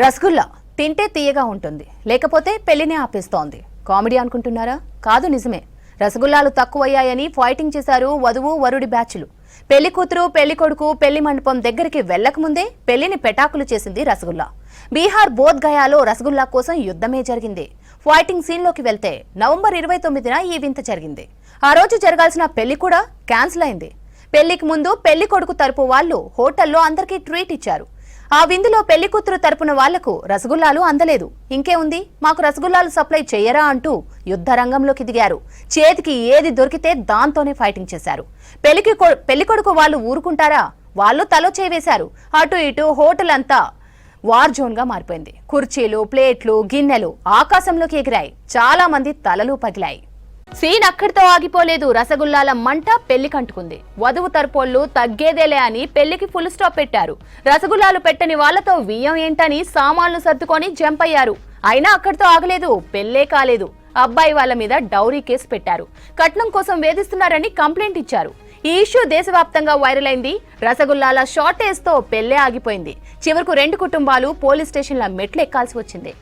రసగుల్లా తింటే తీయగా ఉంటుంది. లేకపోతే పెళ్ళినే ఆపేస్తోంది. కామెడీ అనుకుంటున్నారా? కాదు నిజమే. రసగుల్లాలు తక్కువయ్యాయని ఫైటింగ్ చేశారు వధువు వరుడి బ్యాచ్లు. పెళ్ళి కూతురు పెళ్ళి కొడుకు పెళ్ళి మండపం దగ్గరికి వెళ్ళకముందే పెళ్ళిని పెటాకులు చేసింది రసగుల్లా. బీహార్ బోధ్ గయాలో రసగుల్లా కోసం యుద్ధమే జరిగింది. ఫైటింగ్ సీన్లోకి వెళ్తే నవంబర్ ఇరవై తొమ్మిదిన ఈ వింత జరిగింది. ఆ రోజు జరగాల్సిన పెళ్ళి కూడా క్యాన్సిల్ అయింది. పెళ్ళికి ముందు పెళ్ళి కొడుకు తరపు వాళ్ళు హోటల్లో అందరికీ ట్రీట్ ఇచ్చారు. ఆ విందులో పెళ్ళి కూతురు తరపున వాళ్ళకు రసగుల్లాలు అందలేదు. ఇంకే ఉంది మాకు రసగుల్లాలు సప్లై చెయ్యరా అంటూ యుద్ధ రంగంలోకి దిగారు. చేతికి ఏది దొరికితే దాంతోనే ఫైటింగ్ చేశారు. పెళ్ళికి పెళ్ళికొడుకు వాళ్ళు ఊరుకుంటారా? వాళ్ళు తలో చేవేశారు. అటు ఇటు హోటల్ అంతా వార్ జోన్గా మారిపోయింది. కుర్చీలు ప్లేట్లు గిన్నెలు ఆకాశంలోకి ఎగిరాయి. చాలా మంది తలలు పగిలాయి. సీన్ అక్కడితో ఆగిపోలేదు. రసగుల్లాల మంట పెళ్ళి కంటుకుంది. వధువు తరపోళ్ళు తగ్గేదేలే అని పెళ్ళికి ఫుల్ స్టాప్ పెట్టారు. రసగుల్లాలు పెట్టని వాళ్ళతో వియ్యం ఏంటని సామాన్లు సర్దుకొని జంప్ అయ్యారు. అయినా అక్కడితో ఆగలేదు. పెళ్ళే కాలేదు. అబ్బాయి వాళ్ళ మీద డౌరీ కేసు పెట్టారు. కట్నం కోసం వేధిస్తున్నారని కంప్లైంట్ ఇచ్చారు. ఈ ఇష్యూ దేశవ్యాప్తంగా వైరల్ అయింది. రసగుల్లాల షార్టేజ్తో పెళ్ళే ఆగిపోయింది. చివరకు రెండు కుటుంబాలు పోలీస్ స్టేషన్ల మెట్లు ఎక్కాల్సి వచ్చింది.